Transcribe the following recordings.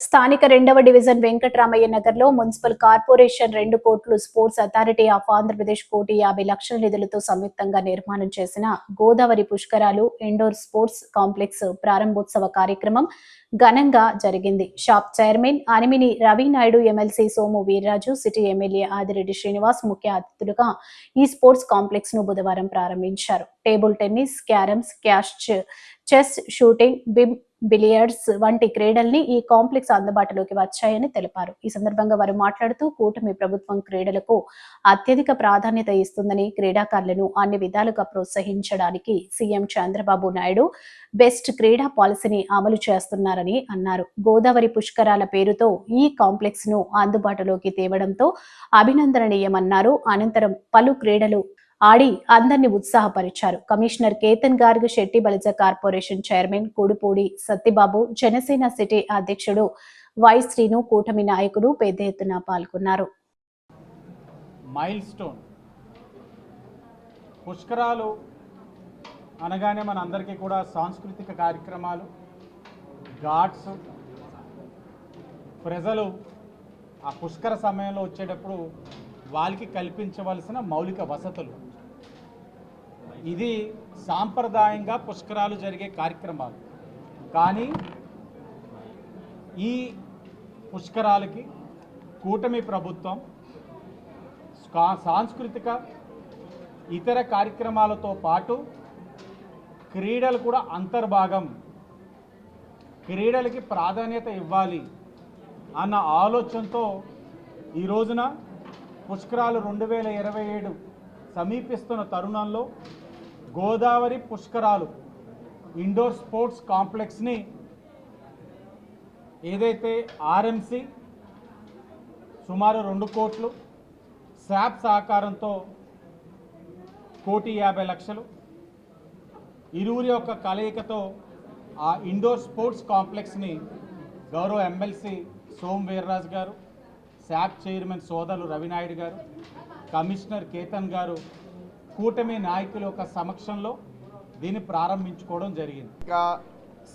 స్థానిక రెండవ డివిజన్ వెంకటరామయ్య నగర్లో మున్సిపల్ కార్పొరేషన్ రెండు కోట్లు స్పోర్ట్స్ అథారిటీ ఆఫ్ ఆంధ్రప్రదేశ్ కోటి యాభై లక్షల నిధులతో సంయుక్తంగా నిర్మాణం చేసిన గోదావరి పుష్కరాలు ఇండోర్ స్పోర్ట్స్ కాంప్లెక్స్ ప్రారంభోత్సవ కార్యక్రమం ఘనంగా జరిగింది. Shop chairman Animini Ravi Naidu MLC Somu Veerraju city MLA Adireddy Srinivas ముఖ్య అతిథులుగా ఈ స్పోర్ట్స్ కాంప్లెక్స్ను బుధవారం ప్రారంభించారు. టేబుల్ టెన్నిస్ క్యారమ్స్ క్యాష్ చెస్ షూటింగ్ బిమ్ బిలియర్డ్స్ వంటి క్రీడల్ని ఈ కాంప్లెక్స్ అందుబాటులోకి వచ్చాయని తెలిపారు. ఈ సందర్భంగా వారు మాట్లాడుతూ కూటమి ప్రభుత్వం క్రీడలకు అత్యధిక ప్రాధాన్యత ఇస్తుందని క్రీడాకారులను అన్ని విధాలుగా ప్రోత్సహించడానికి సీఎం చంద్రబాబు నాయుడు బెస్ట్ క్రీడా పాలసీని అమలు చేస్తున్నారని అన్నారు. గోదావరి పుష్కరాల పేరుతో ఈ కాంప్లెక్స్ను అందుబాటులోకి తేవడంతో అభినందనీయమన్నారు. అనంతరం పలు క్రీడలు ఆడి అందరిని ఉత్సాహపరిచారు. Commissioner Ketan Garg Shetty Balija corporation chairman Kudupudi Sattibabu Janasena city అధ్యక్షుడు వై శ్రీను కూటమి నాయకులు పెద్ద ఎత్తున పాల్గొన్నారు. మైల్ స్టోన్ పుష్కరాలు అనగానే మన అందరికీ కూడా సాంస్కృతిక కార్యక్రమాలు ఘాట్స్ ప్రజలు ఆ పుష్కర సమయంలో వచ్చేటప్పుడు వాళ్ళకి కల్పించవలసిన మౌలిక వసతులు. ఇది సాంప్రదాయంగా పుష్కరాలు జరిగే కార్యక్రమాలు. కానీ ఈ పుష్కరాలకి కూటమి ప్రభుత్వం స్కా- సాంస్కృతిక ఇతర కార్యక్రమాలతో పాటు క్రీడలు కూడా అంతర్భాగం. క్రీడలకి ప్రాధాన్యత ఇవ్వాలి అన్న ఆలోచనతో ఈ రోజున పుష్కరాలు రెండు వేల ఇరవై ఏడు సమీపిస్తున్న తరుణంలో గోదావరి పుష్కరాలు ఇండోర్ స్పోర్ట్స్ కాంప్లెక్స్ని ఏదైతే ఆర్ఎంసి సుమారు రెండు కోట్లు శాప్ సహకారంతో కోటి యాభై లక్షలు ఇరువురి యొక్క కలయికతో ఆ ఇండోర్ స్పోర్ట్స్ కాంప్లెక్స్ని గౌరవ ఎమ్మెల్సీ సోమ్ వీర్రాజు గారు శాప్ చైర్మన్ సోదరులు రవినాయుడు గారు కమిషనర్ కేతన్ గారు కూటమి నాయకుల యొక్క సమక్షంలో దీన్ని ప్రారంభించుకోవడం జరిగింది. ఇంకా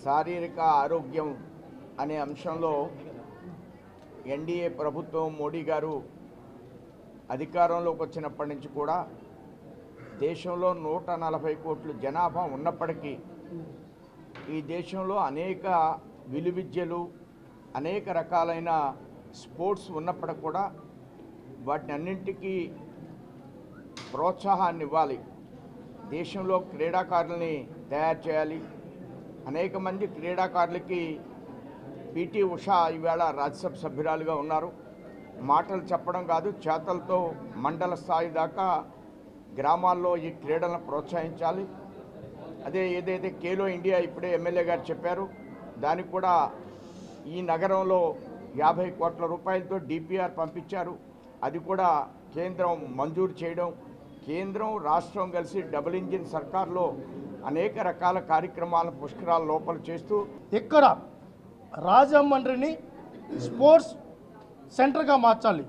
శారీరక ఆరోగ్యం అనే అంశంలో ఎన్డీఏ ప్రభుత్వం మోడీ గారు అధికారంలోకి వచ్చినప్పటి నుంచి కూడా దేశంలో నూట నలభై కోట్లు జనాభా ఉన్నప్పటికీ ఈ దేశంలో అనేక విలువిద్యలు అనేక రకాలైన స్పోర్ట్స్ ఉన్నప్పటికి కూడా వాటిని అన్నింటికీ ప్రోత్సాహాన్ని ఇవ్వాలి దేశంలో క్రీడాకారుల్ని తయారు చేయాలి. అనేక మంది క్రీడాకారులకి పిటి ఉషా ఈవేళ రాజ్యసభ సభ్యురాలుగా ఉన్నారు. మాటలు చెప్పడం కాదు చేతలతో మండల స్థాయి దాకా గ్రామాల్లో ఈ క్రీడలను ప్రోత్సహించాలి. అదే ఏదైతే కేలో ఇండియా ఇప్పుడే ఎమ్మెల్యే గారు చెప్పారు దానికి కూడా ఈ నగరంలో యాభై కోట్ల రూపాయలతో డిపిఆర్ పంపించారు. అది కూడా కేంద్రం మంజూరు చేయడం కేంద్రం రాష్ట్రం కలిసి డబుల్ ఇంజిన్ సర్కార్లో అనేక రకాల కార్యక్రమాలను పుష్కరాల లోపల చేస్తూ ఇక్కడ రాజమండ్రిని స్పోర్ట్స్ సెంటర్గా మార్చాలి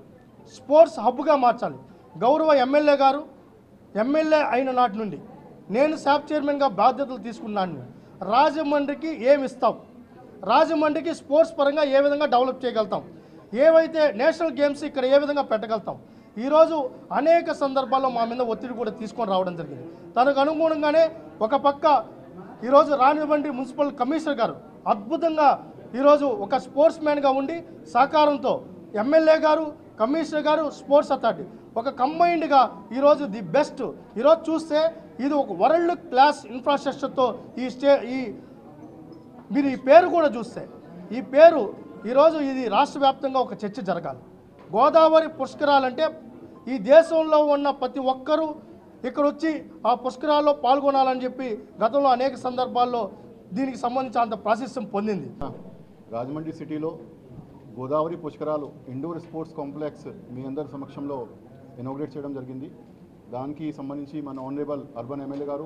స్పోర్ట్స్ హబ్గా మార్చాలి. గౌరవ ఎమ్మెల్యే గారు ఎమ్మెల్యే అయిన నాటి నుండి నేను సాబ్ చైర్మన్గా బాధ్యతలు తీసుకున్నాను. రాజమండ్రికి ఏమి ఇస్తాం? రాజమండ్రికి స్పోర్ట్స్ పరంగా ఏ విధంగా డెవలప్ చేయగలుగుతాం? ఏవైతే నేషనల్ గేమ్స్ ఇక్కడ ఏ విధంగా పెట్టగలుగుతాం? ఈరోజు అనేక సందర్భాల్లో మా మీద ఒత్తిడి కూడా తీసుకొని రావడం జరిగింది. తనకు అనుగుణంగానే ఒక పక్క ఈరోజు రానివ్వండి మున్సిపల్ కమిషనర్ గారు అద్భుతంగా ఈరోజు ఒక స్పోర్ట్స్ మ్యాన్గా ఉండి సహకారంతో ఎమ్మెల్యే గారు కమిషనర్ గారు స్పోర్ట్స్ అథారిటీ ఒక కంబైన్డ్గా ఈరోజు ది బెస్ట్. ఈరోజు చూస్తే ఇది ఒక వరల్డ్ క్లాస్ ఇన్ఫ్రాస్ట్రక్చర్తో ఈ స్టే ఈ మీరు ఈ పేరు కూడా చూస్తే. ఈ పేరు ఈరోజు ఇది రాష్ట్ర వ్యాప్తంగా ఒక చర్చ జరగాలి. గోదావరి పుష్కరాలంటే ఈ దేశంలో ఉన్న ప్రతి ఒక్కరూ ఇక్కడ వచ్చి ఆ పుష్కరాల్లో పాల్గొనాలని చెప్పి గతంలో అనేక సందర్భాల్లో దీనికి సంబంధించి అంత ప్రాశస్యం పొందింది. రాజమండ్రి సిటీలో గోదావరి పుష్కరాలు ఇండోర్ స్పోర్ట్స్ కాంప్లెక్స్ మీ అందరి సమక్షంలో ఇనాగ్రేట్ చేయడం జరిగింది. దానికి సంబంధించి మన ఆనరేబుల్ అర్బన్ ఎమ్మెల్యే గారు